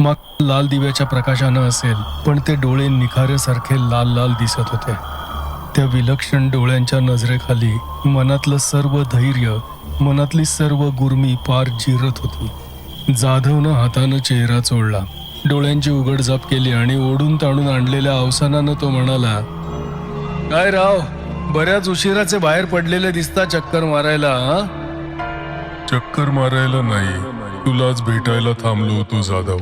मग लाल दिव्याच्या प्रकाशानं असेल पण ते डोळे निखाऱ्यासारखे लाल लाल दिसत होते. त्या विलक्षण डोळ्यांच्या नजरेखाली मनातलं सर्व धैर्य मनातली सर्व गुरमी पार जिरत होती. जाधवनं हातानं चेहरा चोडला डोळ्यांची उघडझाप केली आणि ओढून ताणून आणलेल्या अवसानानं तो म्हणाला काय राव बऱ्याच उशिराचे बाहेर पडलेले दिसता चक्कर मारायला हा? चक्कर मारायला नाही. तुलाच भेटायला थांबलो होतो जाधव.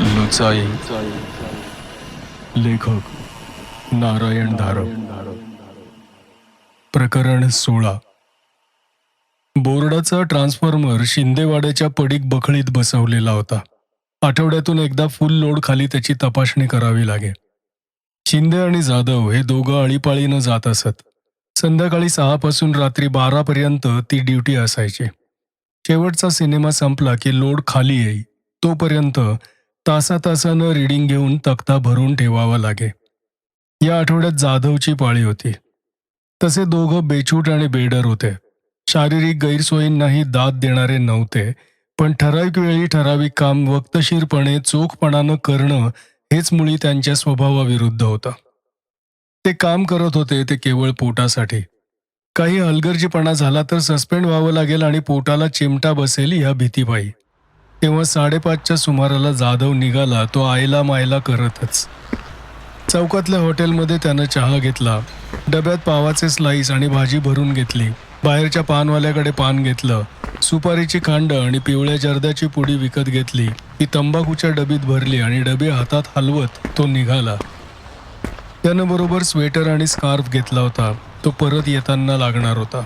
लुचाई. लेखक. नारायण धारव प्रकरण सोळा. बोर्डाचा ट्रान्सफॉर्मर शिंदेवाड्याच्या पडीक बखळीत बसवलेला होता. आठवड्यातून एकदा फुल लोड खाली त्याची तपासणी करावी लागे शिंदे आणि जाधव हे दोघं अळीपाळीनं जात असत. संध्याकाळी सहापासून रात्री बारापर्यंत ती ड्युटी असायची. शेवटचा सिनेमा संपला की लोड खाली येई तोपर्यंत तासा तासानं रिडिंग घेऊन तक्ता भरून ठेवावा लागे. या आठवड्यात जाधवची पाळी होती. तसे दोघं बेछूट आणि बेडर होते. शारीरिक गैरसोयींनाही दाद देणारे नव्हते पण ठराविक वेळी ठराविक काम वक्तशीरपणे चोखपणानं करणं हेच मुळी त्यांच्या स्वभावाविरुद्ध होतं. ते काम करत होते ते केवळ पोटासाठी. काही हलगर्जीपणा झाला तर सस्पेंड व्हावं लागेल आणि पोटाला चिमटा बसेल या भीतीपायी तेव्हा साडेपाचच्या सुमाराला जाधव निघाला तो आयला मायला करतच. चौकातल्या हॉटेलमध्ये त्यानं चहा घेतला. डब्यात पावाचे स्लाईस आणि भाजी भरून घेतली. बाहेरच्या पानवाल्याकडे पान घेतलं. सुपारीची खांड आणि पिवळ्या जर्द्याची पुडी विकत घेतली. ती तंबाखूच्या डबीत भरली आणि डबे हातात हलवत तो निघाला. त्यानं बरोबर स्वेटर आणि स्कार्फ घेतला होता. तो परत येताना लागणार होता.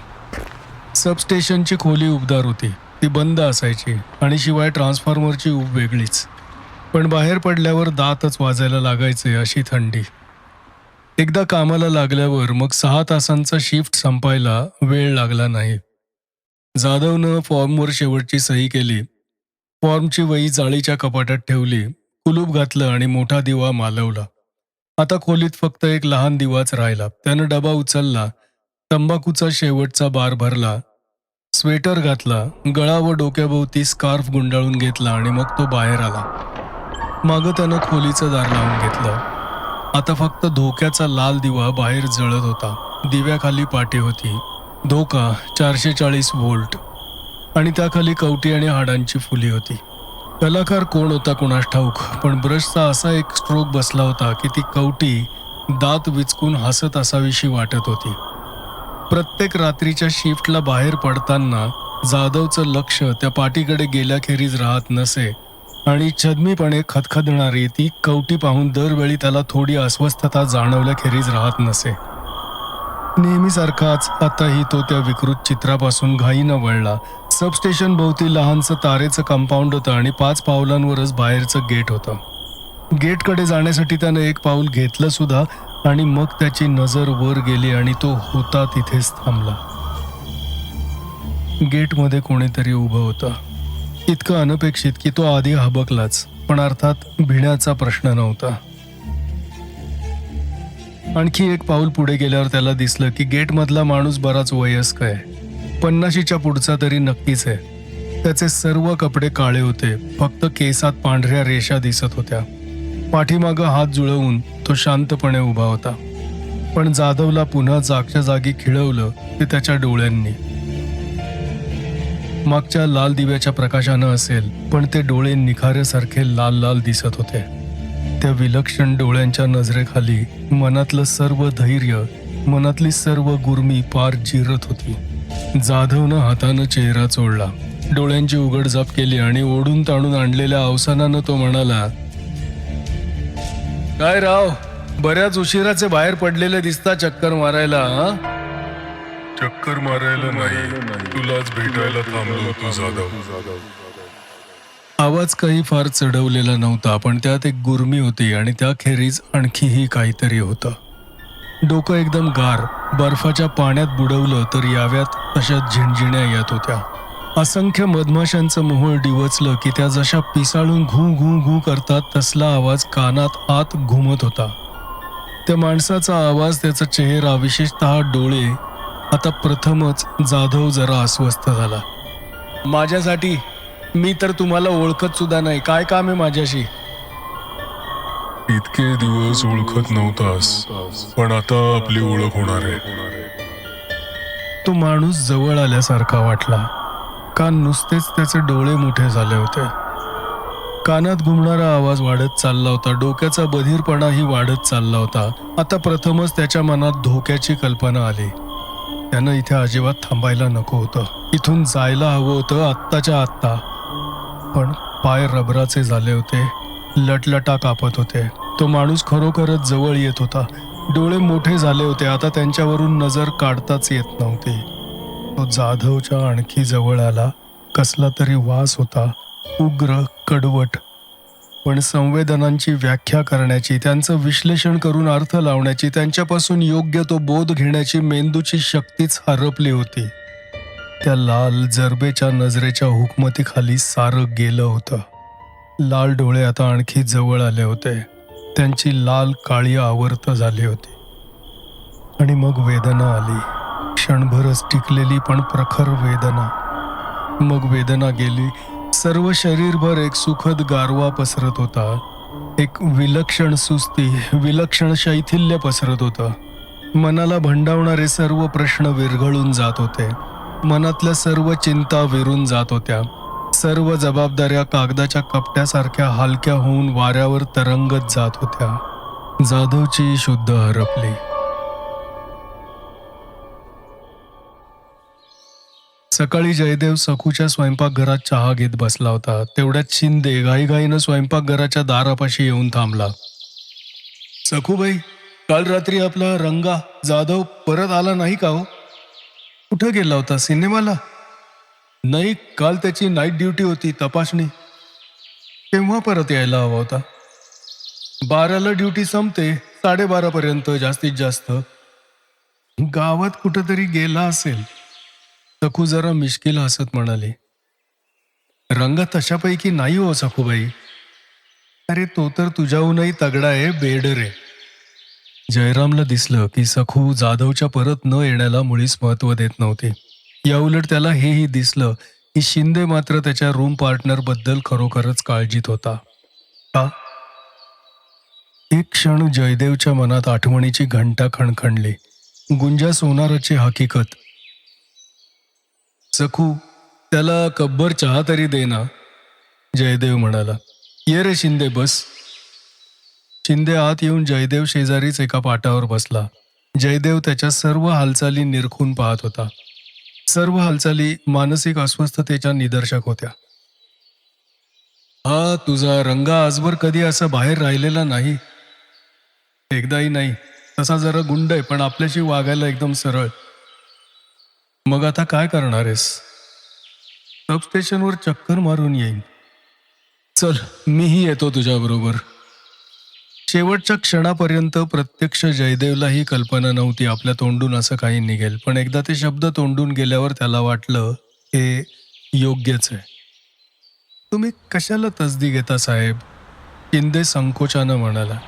सबस्टेशनची खोली उबदार होती. ती बंद असायची आणि शिवाय ट्रान्सफॉर्मरची ऊब वेगळीच. पण बाहेर पडल्यावर दातच वाजायला लागायचे अशी थंडी. एकदा कामाला लागल्यावर मग सहा तासांचा शिफ्ट संपायला वेळ लागला नाही. जाधवनं फॉर्मवर शेवटची सही केली. फॉर्मची वही जाळीच्या कपाटात ठेवली. कुलूप घातलं आणि मोठा दिवा मालवला. आता खोलीत फक्त एक लहान दिवाच राहिला. त्यानं डबा उचलला तंबाखूचा शेवटचा बार भरला स्वेटर घातला गळा व डोक्याभोवती स्कार्फ गुंडाळून घेतला आणि मग तो बाहेर आला. मागं त्यानं खोलीचं दार लावून घेतलं. आता फक्त धोक्याचा लाल दिवा बाहेर जळत होता. दिव्याखाली पाटी होती. धोका चारशे चाळीस व्होल्ट. आणि त्याखाली कवटी आणि हाडांची फुली होती. कलाकार कोण होता कुणास ठाऊक? पण ब्रशचा असा एक स्ट्रोक बसला होता की ती कवटी दात विचकून हसत असावीशी वाटत होती. प्रत्येक रात्रीच्या शिफ्टला बाहेर पडताना जाधवचं लक्ष त्या पाठीकडे गेल्याखेरीज राहत नसे आणि छदमीपणे खदखदणारी ती कवटी पाहून दरवेळी त्याला थोडी अस्वस्थता जाणवल्याखेरीज राहत नसे. नेहमीसारखाच आताही तो त्या विकृत चित्रापासून घाईनं वळला. सबस्टेशन भोवती लहानसं तारेचं कंपाऊंड होतं आणि पाच पावलांवरच बाहेरचं गेट होतं. गेटकडे जाण्यासाठी त्यानं एक पाऊल घेतलं सुद्धा आणि मग त्याची नजर वर गेली आणि तो होता तिथेच थांबला. गेटमध्ये कोणीतरी उभं होतं. इतकं अनपेक्षित की तो आधी हबकलाच पण अर्थात भिण्याचा प्रश्न नव्हता. आणखी एक पाऊल पुढे गेल्यावर त्याला दिसलं की गेटमधला माणूस बराच वयस्क आहे. पन्नाशीच्या पुढचा तरी नक्कीच आहे. त्याचे सर्व कपडे काळे होते. फक्त केसात पांढऱ्या रेषा दिसत होत्या. पाठीमागं हात जुळवून तो शांतपणे उभा होता. पण जाधवला पुन्हा जागच्या जागी खिळवलं ते त्याच्या डोळ्यांनी. मागच्या लाल दिव्याच्या प्रकाशानं असेल पण ते डोळे निखाऱ्यासारखे लाल लाल दिसत होते. त्या विलक्षण डोळ्यांच्या नजरेखाली मनातलं सर्व धैर्य मनातली सर्व गुरमी पार जिरत होती. जाधवनं हातानं चेहरा चोळला. डोळ्यांची उघडझाप केली आणि ओढून ताणून आणलेल्या अवसानानं तो म्हणाला काय राव बऱ्याच उशिराचे बाहेर पडलेले दिसता चक्कर मारायला हा? चक्कर मारायला नाही. तुलाच भेटायला थांबलो होतो जाधव. आवाज काही फार चढवलेला नव्हता पण त्यात एक गुरमी होती आणि त्याखेरीज आणखीही काहीतरी होतं. डोकं एकदम गार बर्फाच्या पाण्यात बुडवलं तर याव्यात अशा झिणझिण्या येत होत्या. असंख्य मधमाशांचं मोहोळ डिवचलं की त्या जशा पिसाळून घू घू घू करतात तसला आवाज कानात आत घुमत होता. त्या माणसाचा आवाज त्याचा चेहरा विशेषतः डोळे आता प्रथमच जाधव जरा अस्वस्थ झाला. माझ्यासाठी? मी तर तुम्हाला ओळखत सुद्धा नाही. काय काम आहे माझ्याशी? इतके दिवस ओळखत नव्हतास पण आता आपली ओळख होणार आहे. तो माणूस जवळ आल्यासारखा वाटला. का नुसतेच त्याचे डोळे मोठे झाले होते. कानात घुमणारा आवाज वाढत चालला होता. डोक्याचा बधीरपणाही वाढत चालला होता. आता प्रथमच त्याच्या मनात धोक्याची कल्पना आली. त्यानं इथे अजिबात थांबायला नको होतं. इथून जायला हवं होतं आत्ताच्या आत्ता. पण पाय रबराचे झाले होते. लटलटा कापत होते. तो माणूस खरोखरच जवळ येत होता. डोळे मोठे झाले होते. आता त्यांच्यावरून नजर काढताच येत नव्हती. तो जाधवच्या आणखी जवळ आला. कसला तरी वास होता. उग्र कडवट. पण संवेदनांची व्याख्या करण्याची त्यांचं विश्लेषण करून अर्थ लावण्याची त्यांच्यापासून योग्य तो बोध घेण्याची मेंदूची शक्तीच हरपली होती. त्या लाल जरबेच्या नजरेच्या हुकमतीखाली सारं गेलं होतं. लाल डोळे आता आणखी जवळ आले होते. त्यांची लाल काळी आवर्त झाली होती. आणि मग वेदना आली. क्षणभरच टिकलेली पण प्रखर वेदना. मग वेदना गेली. सर्व शरीरभर एक सुखद गारवा पसरत होता. एक विलक्षण सुस्ती विलक्षण शैथिल्य पसरत होतं. मनाला भंडावणारे सर्व प्रश्न विरघळून जात होते. मनातल्या सर्व चिंता विरून जात होत्या. सर्व जबाबदाऱ्या कागदाच्या कपट्यासारख्या हलक्या होऊन वाऱ्यावर तरंगत जात होत्या. जाधवची शुद्ध हरपली. सकाळी जयदेव सखूच्या स्वयंपाकघरात चहा घेत बसला होता. तेवढ्यात शिंदे घाईघाईनं स्वयंपाकघराच्या दारापाशी येऊन थांबला. सखूबाई काल रात्री आपला रंगा जाधव परत आला नाही का हो? कुठं गेला होता? सिनेमाला? नाही काल त्याची नाईट ड्युटी होती तपासणी. तेव्हा परत यायला हवा होता. बाराला ड्युटी संपते साडेबारापर्यंत जास्तीत जास्त. गावात कुठंतरी गेला असेल. सखू जरा मिश्किल हसत म्हणाली रंग तशापैकी नाही हो सखूबाई. अरे तो तर तुझ्याहूनही तगडा आहे बेडर आहे. जयरामला दिसलं की सखू जाधवच्या परत न येण्याला मुळीच महत्त्व देत नव्हते. याउलट त्याला हेही दिसलं की शिंदे मात्र त्याच्या रूम पार्टनरबद्दल खरोखरच काळजीत होता. का? एक क्षण जयदेवच्या मनात आठवणीची घंटा खणखणली. गुंजा सोनाराची हकीकत. सखू त्याला कब्बर चहा तरी दे ना जयदेव म्हणाला. ये रे शिंदे बस. शिंदे आत येऊन जयदेव शेजारीच एका पाटावर बसला. जयदेव त्याच्या सर्व हालचाली निरखून पाहत होता. सर्व हालचाली मानसिक अस्वस्थतेच्या निदर्शक होत्या. हा तुझा रंगा आजवर कधी असा बाहेर राहिलेला नाही. एकदाही नाही. तसा जरा गुंड आहे पण आपल्याशी वागायला एकदम सरळ. मग आता काय करणार आहेस? सबस्टेशनवर चक्कर मारून येईन. चल मीही येतो तुझ्याबरोबर. शेवटच्या क्षणापर्यंत प्रत्यक्ष जयदेवला ही कल्पना नव्हती आपल्या तोंडून असं काही निघेल. पण एकदा ते शब्द तोंडून गेल्यावर त्याला वाटलं हे योग्यच आहे. तुम्ही कशाला तसदी घेता साहेब? शिंदे संकोचानं म्हणाला.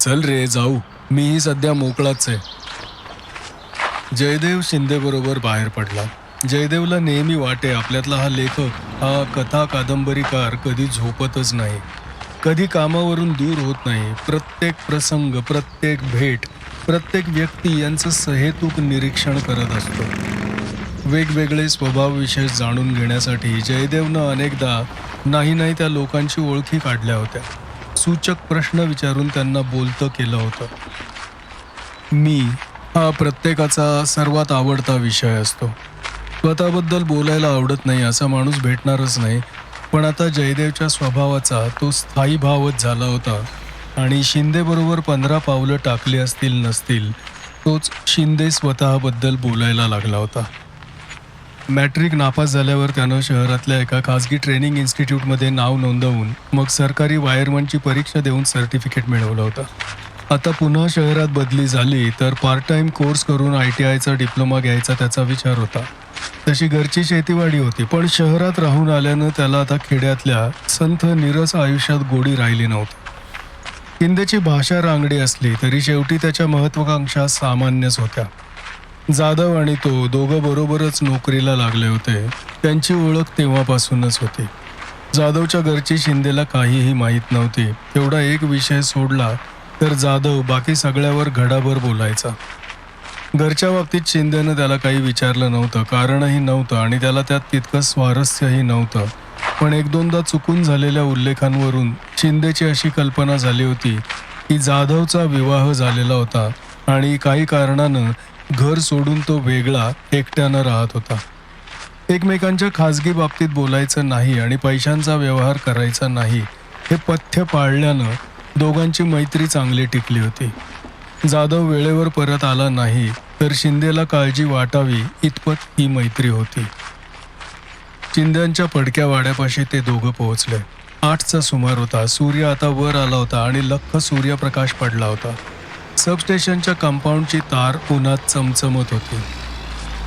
चल रे जाऊ. मीही सध्या मोकळाच आहे. जयदेव शिंदे बरोबर बाहेर पडला. जयदेवला नेहमी वाटे आपल्यातला हा लेखक हा कथा कादंबरीकार कधी झोपतच नाही. कधी कामावरून दूर होत नाही. प्रत्येक प्रसंग प्रत्येक भेट प्रत्येक व्यक्ती यांचं सहेतुक निरीक्षण करत असतो. वेगवेगळे स्वभावविशेष जाणून घेण्यासाठी जयदेवनं अनेकदा नाही नाही त्या लोकांची ओळखी काढल्या होत्या. सूचक प्रश्न विचारून त्यांना बोलतं केलं होतं. मी हा प्रत्येकाचा सर्वात आवडता विषय असतो. स्वतःबद्दल बोलायला आवडत नाही असा माणूस भेटणारच नाही. पण आता जयदेवच्या स्वभावाचा तो स्थायी भावच झाला होता. आणि शिंदेबरोबर पंधरा पावलं टाकली असतील नसतील तोच शिंदे स्वतःबद्दल बोलायला लागला होता. मॅट्रिक नापास झाल्यावर त्यानं शहरातल्या एका खाजगी ट्रेनिंग इन्स्टिट्यूटमध्ये नाव नोंदवून मग सरकारी वायरमनची परीक्षा देऊन सर्टिफिकेट मिळवलं होतं. आता पुन्हा शहरात बदली झाली तर पार्ट टाइम कोर्स करून आय टी आयचा डिप्लोमा घ्यायचा त्याचा विचार होता. तशी घरची शेतीवाडी होती पण शहरात राहून आल्यानं त्याला आता खेड्यातल्या संथ निरस आयुष्यात गोडी राहिली नव्हती. हिंदीची भाषा रांगडी असली तरी शेवटी त्याच्या महत्वाकांक्षा सामान्यच होत्या. जाधव आणि तो दोघं बरोबरच नोकरीला लागले होते त्यांची ओळख तेव्हापासूनच होती. जाधवच्या घरची शिंदेला काहीही माहीत नव्हती तेवढा एक विषय सोडला तर जाधव बाकी सगळ्यावर घडाभर बोलायचा. घरच्या बाबतीत शिंदेनं त्याला काही विचारलं नव्हतं कारणही नव्हतं आणि त्याला त्यात तितकं स्वारस्यही नव्हतं. पण एक दोनदा चुकून झालेल्या उल्लेखांवरून शिंदेची अशी कल्पना झाली होती की जाधवचा विवाह झालेला होता आणि काही कारणानं घर सोडून तो वेगळा एकट्यानं राहत होता. एकमेकांच्या खाजगी बाबतीत बोलायचं नाही आणि पैशांचा व्यवहार करायचा नाही हे पथ्य पाळल्यानं दोघांची मैत्री चांगली टिकली होती. जाधव वेळेवर परत आला नाही तर शिंदेला काळजी वाटावी इतपत ही मैत्री होती. शिंद्यांच्या पडक्या वाड्यापाशी ते दोघं पोहोचले. आठचा सुमार होता. सूर्य आता वर आला होता आणि लख्ख सूर्यप्रकाश पडला होता. सबस्टेशनच्या कंपाऊंडची तार उन्हात चमचमत होती.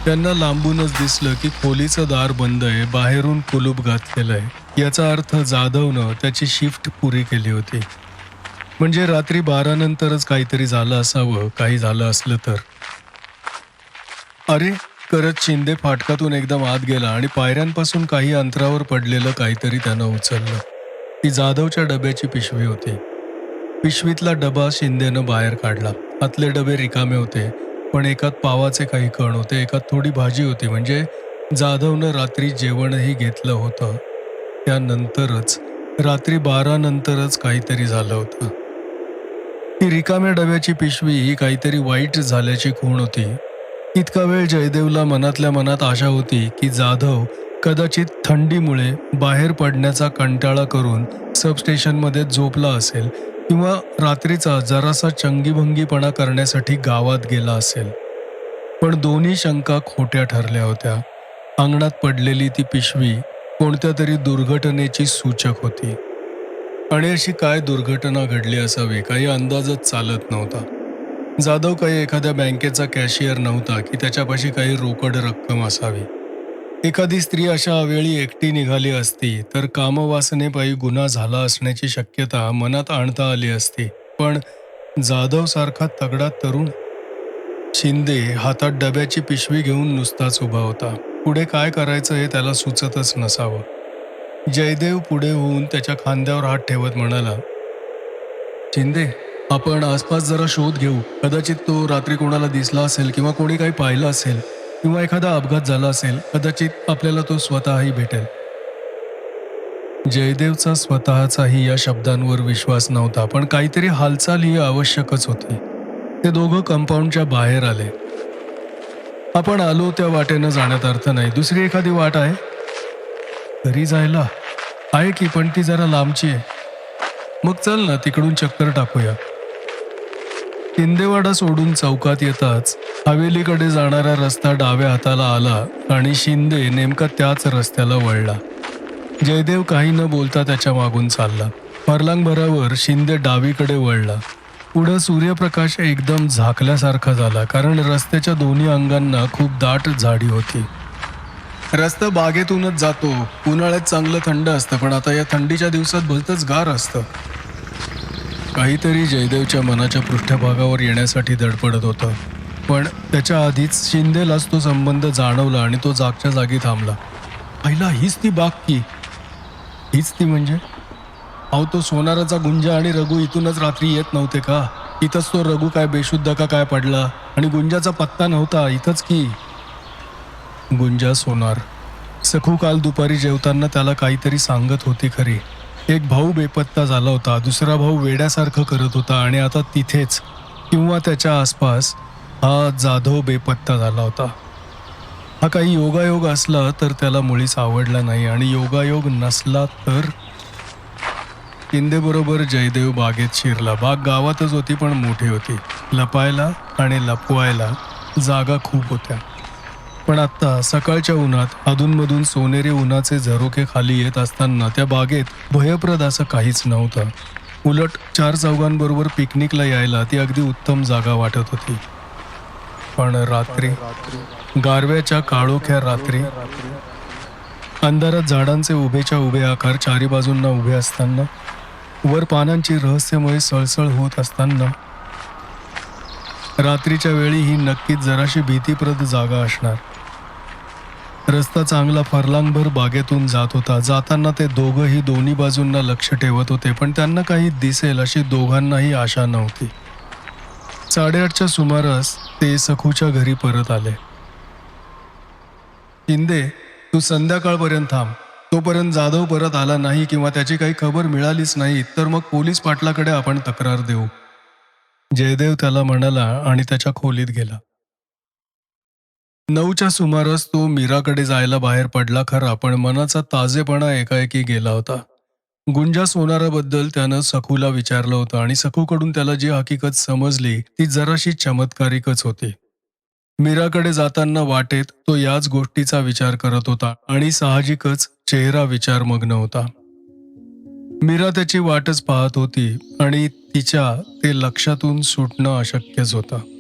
त्यांना लांबूनच दिसलं की खोलीचं दार बंद आहे बाहेरून कुलूप घातलेलं आहे याचा अर्थ जाधवनं त्याची शिफ्ट पुरी केली होती. म्हणजे रात्री बारानंतरच काहीतरी झालं असावं काही झालं असलं तर. अरे करत शिंदे फाटकातून एकदम आत गेला आणि पायऱ्यांपासून काही अंतरावर पडलेलं काहीतरी त्यानं उचललं. ती जाधवच्या डब्याची पिशवी होती. पिशवीतला डबा शिंदेनं बाहेर काढला. आतले डबे रिकामे होते पण एकात पावाचे काही कण होते एकात थोडी भाजी होती. म्हणजे जाधवनं रात्री जेवणही घेतलं होतं. त्यानंतरच रात्री बारानंतरच काहीतरी झालं होतं. ही रिकाम्या डब्याची पिशवी ही काहीतरी वाईट झाल्याची खूण होती. इतका वेळ जयदेवला मनातल्या मनात आशा होती की जाधव कदाचित थंडीमुळे बाहेर पडण्याचा कंटाळा करून सबस्टेशनमध्ये झोपला असेल किंवा रात्रीचा जरासा चंगीभंगीपणा करण्यासाठी गावात गेला असेल. पण दोन्ही शंका खोट्या ठरल्या होत्या. अंगणात पडलेली ती पिशवी कोणत्या तरी दुर्घटनेची सूचक होती. आणि अशी काय दुर्घटना घडली असावी काही अंदाजच चालत नव्हता. जाधव काही एखाद्या बँकेचा कॅशियर नव्हता की त्याच्यापाशी काही रोकड रक्कम असावी. एखादी स्त्री अशा वेळी एकटी निघाली असती तर कामवासनेपायी गुन्हा झाला असण्याची शक्यता मनात आणता आली असती. पण जाधव सारखा तगडा तरुण शिंदे हातात डब्याची पिशवी घेऊन नुसताच उभा होता. पुढे काय करायचं हे त्याला सुचतच नसावं. जयदेव पुढे होऊन त्याच्या खांद्यावर हात ठेवत म्हणाला शिंदे आपण आसपास जरा शोध घेऊ. कदाचित तो रात्री कोणाला दिसला असेल किंवा कोणी काही पाहिलं असेल किंवा एखादा अपघात झाला असेल कदाचित आपल्याला तो स्वतःही भेटेल. जयदेवचा स्वतःचाही या शब्दांवर विश्वास नव्हता पण काहीतरी हालचाल ही आवश्यकच होती. ते दोघं कंपाऊंडच्या बाहेर आले. आपण आलो त्या वाटेनं जाण्यात अर्थ नाही. दुसरी एखादी वाट आहे? घरी जायला. आहे की पण ती जरा लांबची आहे. मग चल ना तिकडून चक्कर टाकूया. शिंदेवाडा सोडून चौकात येताच हवेलीकडे जाणारा रस्ता डाव्या हाताला आला आणि शिंदे नेमका त्याच रस्त्याला वळला. जयदेव काही न बोलता त्याच्या मागून चालला. परलांगभरावर शिंदे डावीकडे वळला. पुढं सूर्यप्रकाश एकदम झाकल्यासारखा झाला कारण रस्त्याच्या दोन्ही अंगांना खूप दाट झाडी होती. रस्ता बागेतूनच जातो. उन्हाळ्यात चांगलं थंड असतं पण आता या थंडीच्या दिवसात भलतंच गार असतं. काहीतरी जयदेवच्या मनाच्या पृष्ठभागावर येण्यासाठी धडपडत होतं. पण त्याच्या आधीच शिंदेलाच तो संबंध जाणवला आणि तो जागच्या जागी थांबला. पहिला हीच ती बाग की. हीच ती म्हणजे? अहो तो सोनाराचा गुंजा आणि रघु इथूनच रात्री येत नव्हते का? इथंच तो रघु काय बेशुद्ध का काय पडला? आणि गुंजाचा पत्ता नव्हता इथंच की? गुंजा सोनार. सखू काल दुपारी जेवताना त्याला काहीतरी सांगत होती खरी. एक भाऊ बेपत्ता झाला होता दुसरा भाऊ वेड्यासारखं करत होता आणि आता तिथेच किंवा त्याच्या आसपास हा जाधव बेपत्ता झाला होता. हा काही योगायोग असला तर त्याला मुळीच आवडला नाही आणि योगायोग नसला तर इंदेबरोबर जयदेव बागेत शिरला. बाग गावातच होती पण मोठी होती. लपायला आणि लपवायला जागा खूप होत्या. पण आत्ता सकाळच्या उन्हात अधूनमधून सोनेरी उन्हाचे झरोके खाली येत असताना त्या बागेत भयप्रद असं काहीच नव्हतं. उलट चार चौघांबरोबर पिकनिकला यायला ती अगदी उत्तम जागा वाटत होती. पण रात्री गारव्याच्या काळोख्या रात्री अंधारात झाडांचे उभेच्या उभे आकार चारी बाजूंना उभे असताना वर पानांची रहस्यमय सळसळ होत असताना रात्रीच्या वेळी ही नक्कीच जराशी भीतीप्रद जागा असणार. रस्ता चांगला फरलांगभर बागेतून जात होता. जाताना ते दोघंही दोन्ही बाजूंना लक्ष ठेवत होते पण त्यांना काही दिसेल अशी दोघांनाही आशा नव्हती. साडेआठच्या सुमारास ते सखूच्या घरी परत आले. शिंदे तू संध्याकाळपर्यंत थांब. तोपर्यंत जाधव परत आला नाही किंवा त्याची काही खबर मिळालीच नाही तर मग पोलीस पाटलाकडे आपण तक्रार देऊ. जयदेव त्याला म्हणाला आणि त्याच्या खोलीत गेला. नऊच्या सुमारास तो मीराकडे जायला बाहेर पडला खरा पण मनाचा ताजेपणा एकाएकी गेला होता. गुंजा सोनाराबद्दल त्यानं सखूला विचारलं होतं आणि सखूकडून त्याला जी हकीकत समजली ती जराशी चमत्कारिकच होती. मीराकडे जाताना वाटेत तो याच गोष्टीचा विचार करत होता आणि साहजिकच चेहरा विचारमग्न होता. मीरा त्याची वाटच पाहत होती आणि तिच्या ते लक्षातून सुटणं अशक्यच होतं.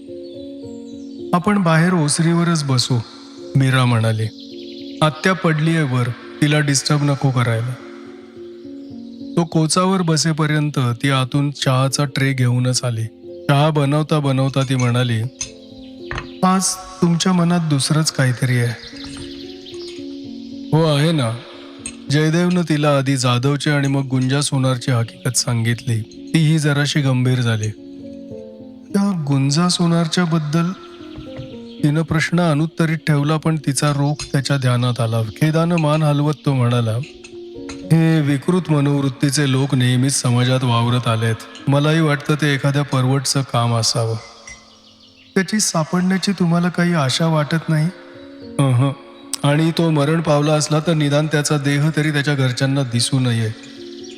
आपण बाहेर ओसरीवरच बसू मीरा म्हणाली. आत्या पडली आहे वर तिला डिस्टर्ब नको करायला. तो कोचावर बसेपर्यंत ती आतून चहाचा ट्रे घेऊनच आली. चहा बनवता बनवता ती म्हणाली आज तुमच्या मनात दुसरंच काहीतरी आहे. हो आहे ना. जयदेवनं तिला आधी जाधवची आणि मग गुंजा सोनारची हकीकत सांगितली. तीही जराशी गंभीर झाली. त्या गुंजा सोनारच्या बद्दल तिनं प्रश्न अनुत्तरित ठेवला पण तिचा रोख त्याच्या ध्यानात आला. खेदानं मान हलवत तो म्हणाला हे विकृत मनोवृत्तीचे लोक नेहमीच समाजात वावरत आलेत. मलाही वाटतं ते एखाद्या परवटचं काम असावं. त्याची सापडण्याची तुम्हाला काही आशा वाटत नाही? आणि तो मरण पावला असला तर निदान त्याचा देह तरी त्याच्या घरच्यांना दिसू नये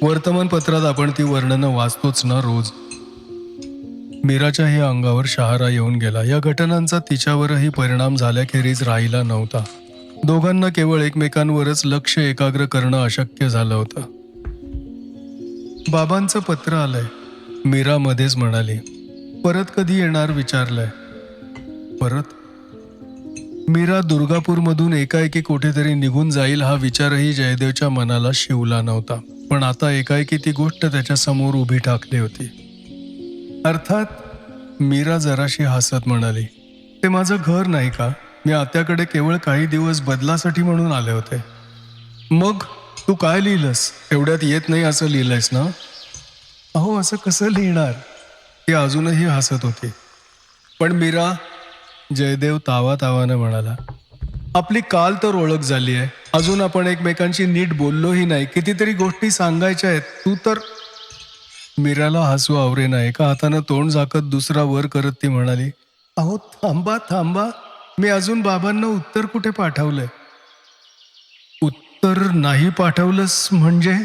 वर्तमानपत्रात आपण ती वर्णनं वाचतोच ना रोज. मीराच्याही अंगावर शहारा येऊन गेला. या घटनांचा तिच्यावरही परिणाम झाल्याखेरीज राहिला नव्हता. दोघांना केवळ एकमेकांवरच लक्ष एकाग्र करणं अशक्य झालं होतं. बाबांचं पत्र आलंय. मीरा मध्येच म्हणाली परत कधी येणार? विचारलंय. परत? मीरा दुर्गापूरमधून एकाएकी कुठेतरी निघून जाईल हा विचारही जयदेवच्या मनाला शिवला नव्हता. पण आता एकाएकी ती गोष्ट त्याच्यासमोर उभी ठाकली होती. अर्थात मीरा जराशी हसत म्हणाली ते माझं घर नाही का? मी आत्याकडे केवळ काही दिवस बदलासाठी म्हणून आले होते. मग तू काय लिहिलंस? एवढ्यात येत नाही असं लिहिलंयस ना? अहो असं कसं लिहिणार? ती अजूनही हसत होती. पण मीरा जयदेव तावा तावानं म्हणाला आपली काल तर ओळख झाली आहे. अजून आपण एकमेकांशी नीट बोललोही नाही. कितीतरी गोष्टी सांगायच्या आहेत. तू तर मीराला हसू आवरेना एका हातानं तोंड झाकत दुसरा वर करत ती म्हणाली अहो थांबा थांबा. मी अजून बाबांना उत्तर कुठे पाठवलंय? उत्तर नाही पाठवलंस म्हणजे?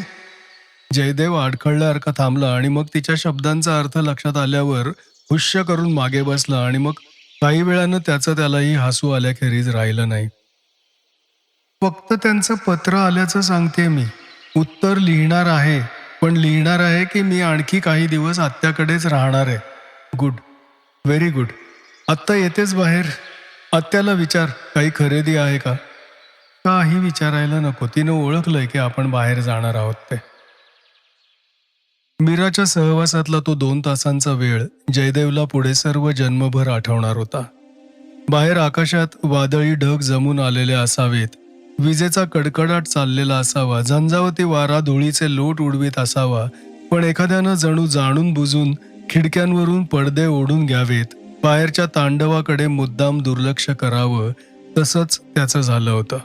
जयदेव अडखळल्यासारखा थांबला आणि मग तिच्या शब्दांचा अर्थ लक्षात आल्यावर हुश्य करून मागे बसला आणि मग काही वेळानं त्याचं त्यालाही हसू आल्याखेरीज राहिलं नाही. फक्त त्यांचं पत्र आल्याचं सांगते मी. उत्तर लिहिणार आहे. पण लिहिणार आहे की मी आणखी काही दिवस आत्याकडेच राहणार आहे. गुड व्हेरी गुड आत्ता येतेच बाहेर. आत्याला विचार काही खरेदी आहे का? काही विचारायला नको. तिनं ओळखलंय की आपण बाहेर जाणार आहोत ते. मीराच्या सहवासातला तो दोन तासांचा वेळ जयदेवला पुढे सर्व जन्मभर आठवणार होता. बाहेर आकाशात वादळी ढग जमून आलेले असावेत. विजेचा कडकडाट चाललेला असावा झंझावती वारा धुळीचे लोट उडवीत असावा पण एखाद्यानं जणू जाणून बुजून खिडक्यांवरून पडदे ओढून घ्यावेत बाहेरच्या तांडवाकडे मुद्दाम दुर्लक्ष करावं तसंच त्याचं झालं होतं.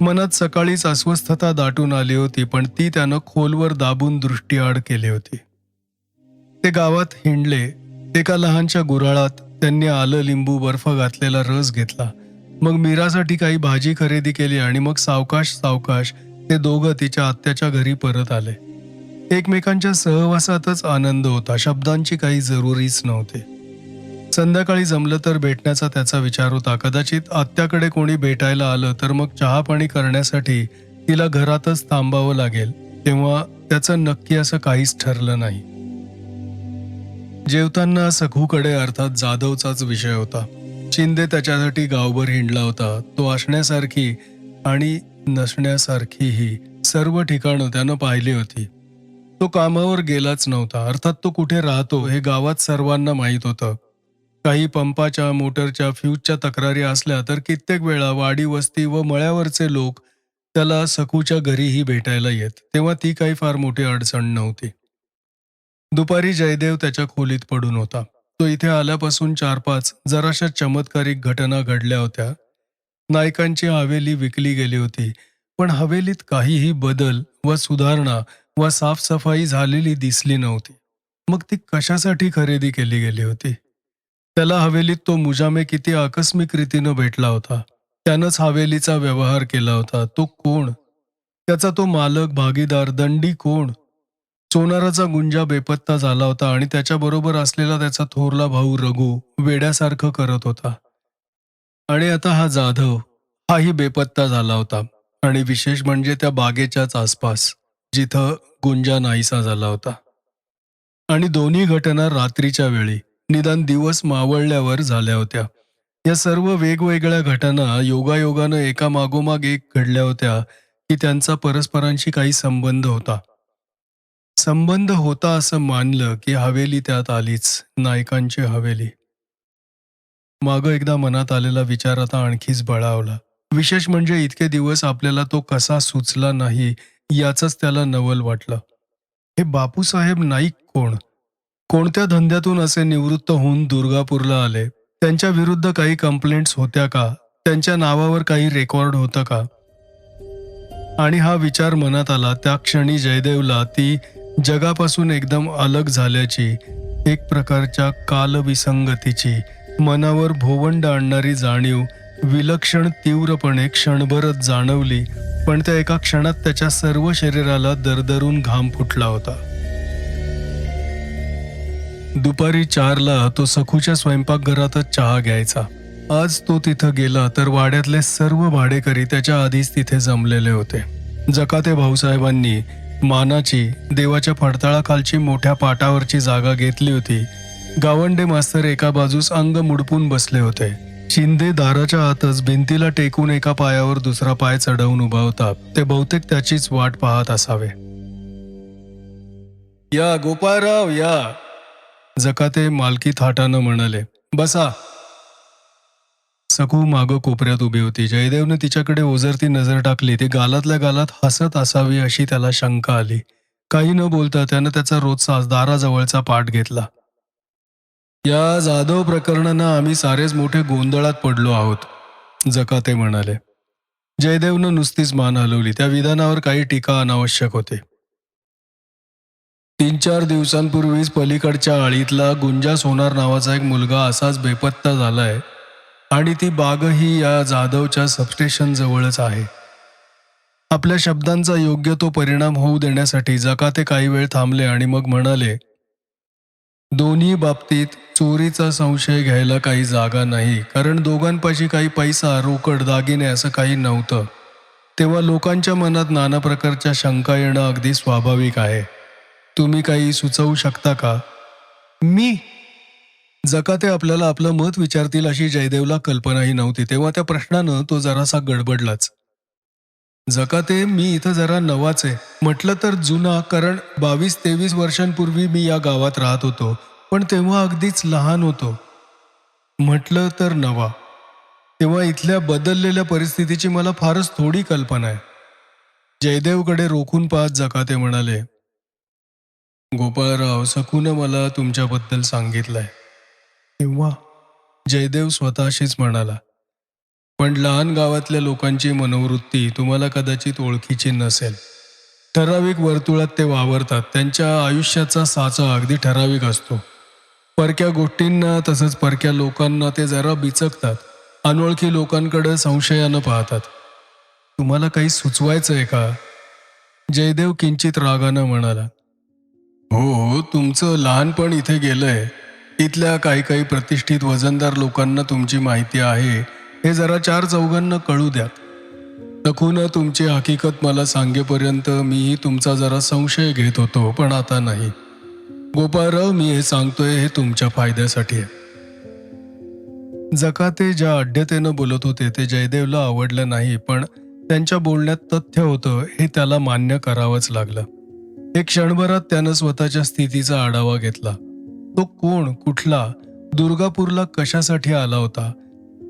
मनात सकाळीच अस्वस्थता दाटून आली होती पण ती त्यानं खोलवर दाबून दृष्टीआड केली होती. ते गावात हिंडले एका लहानशा गुराळात त्यांनी आलं लिंबू बर्फ घातलेला रस घेतला मग मीरासाठी काही भाजी खरेदी केली आणि मग सावकाश सावकाश ते दोघं तिच्या आत्याच्या घरी परत आले. एकमेकांच्या सहवासातच आनंद होता शब्दांची काही जरुरीच नव्हते. संध्याकाळी जमलं तर भेटण्याचा त्याचा विचार होता. कदाचित आत्याकडे कोणी भेटायला आलं तर मग चहा पाणी करण्यासाठी तिला घरातच थांबावं लागेल तेव्हा त्याचं नक्की असं काहीच ठरलं नाही. जेवताना सखूकडे अर्थात जाधवचाच विषय होता. शिंदे त्याच्यासाठी गावभर हिंडला होता. तो असण्यासारखी आणि नसण्यासारखीही सर्व ठिकाणं त्यानं पाहिली होती. तो कामावर गेलाच नव्हता. अर्थात तो कुठे राहतो हे गावात सर्वांना माहीत होतं. काही पंपाच्या मोटरच्या फ्यूजच्या तक्रारी असल्या तर कित्येक वेळा वाडी वस्ती व मळ्यावरचे लोक त्याला सकूच्या घरीही भेटायला येत. तेव्हा ती काही फार मोठी अडचण नव्हती. दुपारी जयदेव त्याच्या खोलीत पडून होता. तो इथे आल्यापासून चार पाच जराशा चमत्कारिक घटना घडल्या होत्या. नायकांची हवेली विकली गेली होती पण हवेलीत काहीही बदल व सुधारणा व साफसफाई झालेली दिसली नव्हती. मग ती कशासाठी खरेदी केली गेली होती? त्याला हवेलीत तो मुजामे किती आकस्मिक रीतीनं भेटला होता? त्यानंच हवेलीचा व्यवहार केला होता. तो कोण? त्याचा तो मालक भागीदार दंडी कोण? सोनाराचा गुंजा बेपत्ता झाला होता आणि त्याच्याबरोबर असलेला त्याचा थोरला भाऊ रघु वेड्यासारखं करत होता. आणि आता हा जाधव हाही बेपत्ता झाला होता. आणि विशेष म्हणजे त्या बागेच्याच आसपास जिथं गुंजा नाहीसा झाला होता. आणि दोन्ही घटना रात्रीच्या वेळी निदान दिवस मावळल्यावर झाल्या होत्या. या सर्व वेगवेगळ्या घटना योगायोगानं एका मागोमाग एक घडल्या होत्या की त्यांचा परस्परांशी काही संबंध होता. संबंध होता असं मानलं की हवेली त्यात आलीच नायकांची हवेली. मागं एकदा मनात आलेला विचार आता आणखीच बळावला. विशेष म्हणजे इतके दिवस आपल्याला तो कसा सुचला नाही याचंच त्याला नवल वाटलं. हे बापूसाहेब नाईक कोण? कोणत्या धंद्यातून असे निवृत्त होऊन दुर्गापूरला आले? त्यांच्या विरुद्ध काही कंप्लेंट्स होत्या का? त्यांच्या नावावर काही रेकॉर्ड होतं का? आणि हा विचार मनात आला त्या क्षणी जयदेवला ती जगापासून एकदम अलग झाल्याची एक प्रकारच्या कालविसंगतीची मनावर भोवंड आणणारी जाणीव विलक्षण तीव्रपणे क्षणभरच जाणवली पण त्या एका क्षणात त्याच्या सर्व शरीराला दरदरून घाम फुटला होता. दुपारी चारला तो सखूच्या स्वयंपाकघरातच चहा घ्यायचा. आज तो तिथं गेला तर वाड्यातले सर्व भाडेकरी त्याच्या आधीच तिथे जमलेले होते. जकाते भाऊसाहेबांनी मानाची देवाच्या फडताळाखालची मोठ्या पाटावरची जागा घेतली होती. गावंडे मास्तर एका बाजूस अंग मुडपून बसले होते. शिंदे दाराच्या आतच भिंतीला टेकून एका पायावर दुसरा पाय चढवून उभा होता. ते बहुतेक त्याचीच वाट पाहत असावे. या गोपाळराव या. जकाते मालकी थाटानं म्हणाले बसा. सकू मागं कोपऱ्यात उभी होती. जयदेवने तिच्याकडे ओझरती नजर टाकली. ती गालातल्या गालात हसत असावी अशी त्याला शंका आली. काही न बोलता त्यानं त्याचा रोजचा दाराजवळचा पाठ घेतला. या जाधव प्रकरणानं आम्ही सारेच मोठे गोंधळात पडलो आहोत जकाते म्हणाले. जयदेवनं नुसतीच मान हलवली. त्या विधानावर काही टीका अनावश्यक होते. तीन चार दिवसांपूर्वीच पलीकडच्या आळीतला गुंजा सोनार नावाचा एक मुलगा असाच बेपत्ता झालाय. आणि ती बागही या जाधवच्या सबस्टेशन जवळच आहे. आपल्या शब्दांचा योग्य तो परिणाम होऊ देण्यासाठी जकाते काही वेळ थांबले आणि मग म्हणाले दोन्ही बाबतीत चोरीचा संशय घ्यायला काही जागा नाही कारण दोघांपाशी काही पैसा रोकड दागिने असं काही नव्हतं. तेव्हा लोकांच्या मनात नाना प्रकारच्या शंका येणं अगदी स्वाभाविक आहे. तुम्ही काही सुचवू शकता का? मी? जकाते आपल्याला आपलं मत विचारतील अशी जयदेवला कल्पनाही नव्हती तेव्हा त्या प्रश्नानं तो जरासा गडबडलाच. जकाते मी इथं जरा नवाच आहे. म्हटलं तर जुना कारण बावीस तेवीस वर्षांपूर्वी मी या गावात राहत होतो पण तेव्हा अगदीच लहान होतो. म्हटलं तर नवा. तेव्हा इथल्या बदललेल्या परिस्थितीची मला फारच थोडी कल्पना आहे. जयदेवकडे रोखून पाहत जकाते म्हणाले गोपाळराव सकूनं मला तुमच्याबद्दल सांगितलंय. तेव्हा जयदेव स्वतःशीच म्हणाला पण लहान गावातल्या लोकांची मनोवृत्ती तुम्हाला कदाचित ओळखीची नसेल. ठराविक वर्तुळात ते वावरतात. त्यांच्या आयुष्याचा साचा अगदी ठराविक असतो. परक्या गोष्टींना तसंच परक्या लोकांना ते जरा बिचकतात. अनोळखी लोकांकडे संशयानं पाहतात. तुम्हाला काही सुचवायचं आहे का? जयदेव किंचित रागानं म्हणाला हो हो तुमचं लहानपण इथे गेलंय. इथल्या काही काही प्रतिष्ठित वजनदार लोकांना तुमची माहिती आहे. हे जरा चार चौघांना कळू द्या. नखून तुमची हकीकत मला सांगेपर्यंत मीही तुमचा जरा संशय घेत होतो पण आता नाही. गोपाळराव मी हे सांगतोय हे तुमच्या फायद्यासाठी आहे. जकाते ज्या अड्यतेनं बोलत होते ते जयदेवला आवडलं नाही पण त्यांच्या बोलण्यात तथ्य होतं हे त्याला मान्य करावंच लागलं. एक क्षणभरात त्यानं स्वतःच्या स्थितीचा आढावा घेतला. तो कोण कुठला दुर्गापूरला कशासाठी आला होता?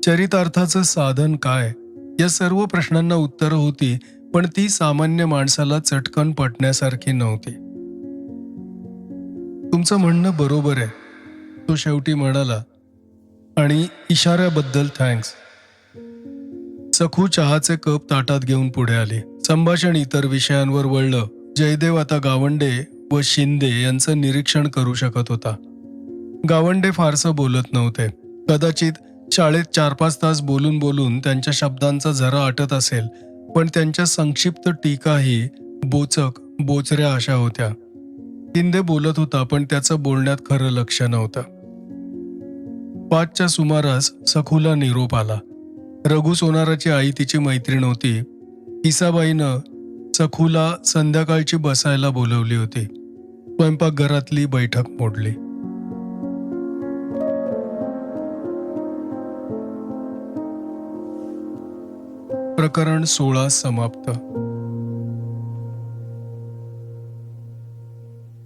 चरितार्थाचं साधन काय? या सर्व प्रश्नांना उत्तरं होती पण ती सामान्य माणसाला चटकन पटण्यासारखी नव्हती. तुमचं म्हणणं बरोबर आहे. तो शेवटी म्हणाला आणि इशाऱ्याबद्दल थँक्स सखू चहाचे कप ताटात घेऊन पुढे आले. संभाषण इतर विषयांवर वळलं. जयदेव आता गावंडे व शिंदे यांचं निरीक्षण करू शकत होता. गावंडे फारसं बोलत नव्हते. कदाचित शाळेत चार पाच तास बोलून बोलून त्यांच्या शब्दांचा झरा आटत असेल पण त्यांच्या संक्षिप्त टीकाही बोचक बोचऱ्या अशा होत्या. शिंदे बोलत होता पण त्याचं बोलण्यात खरं लक्ष नव्हतं. पाचच्या सुमारास सखूला निरोप आला. रघु सोनाराची आई तिची मैत्रीण होती. इसाबाईनं सखूला संध्याकाळची बसायला बोलवली होती. स्वयंपाकघरातली बैठक मोडली. प्रकरण सोळा समाप्त.